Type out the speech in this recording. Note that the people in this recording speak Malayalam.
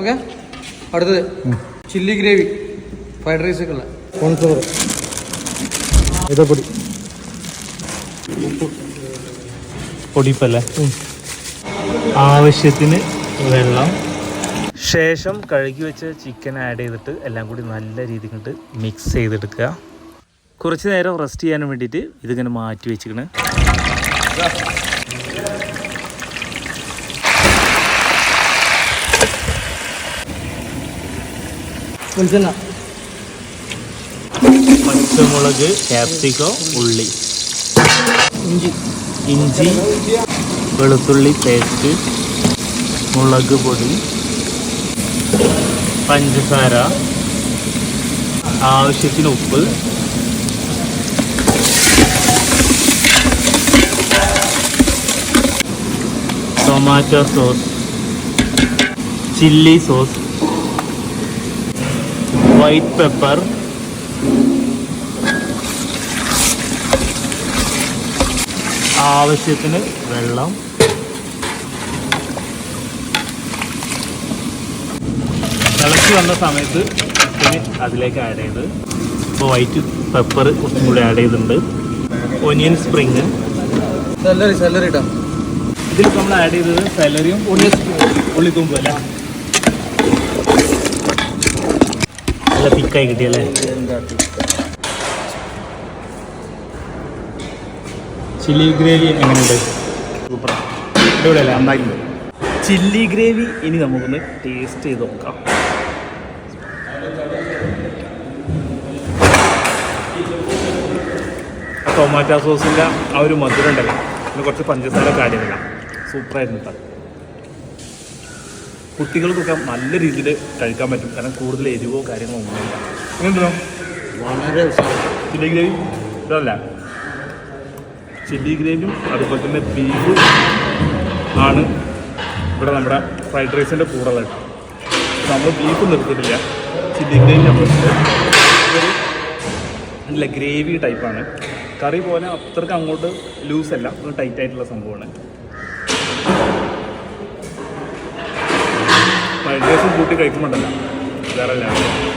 ഓക്കെ? അടുത്തത്. Chilli gravy. ഫ്രൈഡ് റൈസ് ഒക്കെ ഉള്ള കോൺഫ്ലവർ ഇതപ്പൊടി പൊടിപ്പല്ലേ ആവശ്യത്തിന് വെള്ളം. ശേഷം കഴുകി വെച്ച ചിക്കൻ ആഡ് ചെയ്തിട്ട് എല്ലാം കൂടി നല്ല രീതിയിൽ കൊണ്ട് മിക്സ് ചെയ്തെടുക്കുക. കുറച്ച് നേരം റെസ്റ്റ് ചെയ്യാൻ വേണ്ടിയിട്ട് ഇതിങ്ങനെ മാറ്റി വെച്ചിക്കണ് വെളിച്ചെണ്ണ പച്ചമുളക് കാപ്സിക്കോ ഉള്ളി. ഇഞ്ചി. ഇഞ്ചി വെളുത്തുള്ളി പേസ്റ്റ് മുളക് പൊടി പഞ്ചസാര ആവശ്യത്തിന് ഉപ്പ്. Tomato sauce chilli sauce. White pepper ആവശ്യത്തിന് വെള്ളം. തിളച്ച് വന്ന സമയത്ത് ചിക്കന് അതിലേക്ക് ആഡ് ചെയ്ത്. ഇപ്പോൾ വൈറ്റ് പെപ്പർ കുറച്ചും കൂടി ആഡ് ചെയ്തിട്ടുണ്ട്. ഒനിയൻ സ്പ്രിങ് സെലറി സെലറി ഇടാം ഇതിൽ നമ്മൾ ആഡ് ചെയ്തത് സെലറിയും സാലറിയും ഉള്ളി ഉള്ളിത്തുമ്പ് അല്ലേ? നല്ല തിക്കായി കിട്ടിയല്ലേ ചില്ലി ഗ്രേവി എങ്ങനെയുണ്ട്? സൂപ്പർ അടിപൊളിയല്ലേ? നന്നായിട്ടുണ്ട്. ചില്ലി ഗ്രേവി ഇനി നമുക്കൊന്ന് ടേസ്റ്റ് ചെയ്ത് നോക്കാം. ടൊമാറ്റോ സോസിന്റെ ആ ഒരു മധുരം ഉണ്ടല്ലോ. പിന്നെ കുറച്ച് പഞ്ചസാര കാര്യമില്ല സൂപ്പറായിരുന്നു കേട്ടോ കുട്ടികൾക്കൊക്കെ നല്ല രീതിയിൽ കഴിക്കാൻ പറ്റും. കാരണം കൂടുതൽ എരിവോ കാര്യങ്ങളോ ഒന്നുമില്ല എങ്ങനെയുണ്ടോ വളരെ ചില്ലി ഗ്രേവി ഇതല്ല. ചില്ലി ഗ്രേവിയും അതുപോലെ തന്നെ ബീഫും ആണ് ഇവിടെ നമ്മുടെ ഫ്രൈഡ് റൈസിന്റെ കൂടെ ഉള്ളത്. നമ്മൾ ബീഫ് നിർത്തിയിട്ടില്ല ചില്ലി ഗ്രേവി നമ്മൾ നല്ല ഗ്രേവി ടൈപ്പാണ് കറി പോലെ അത്രയ്ക്ക് അങ്ങോട്ട് ലൂസ് അല്ല. ഒരു ടൈറ്റ് ആയിട്ടുള്ള സംഭവമാണ്. ഫ്രൈഡ് റൈസും കൂട്ടി കഴിക്കുമ്പോണ്ടല്ല. വേറെ ലെവൽ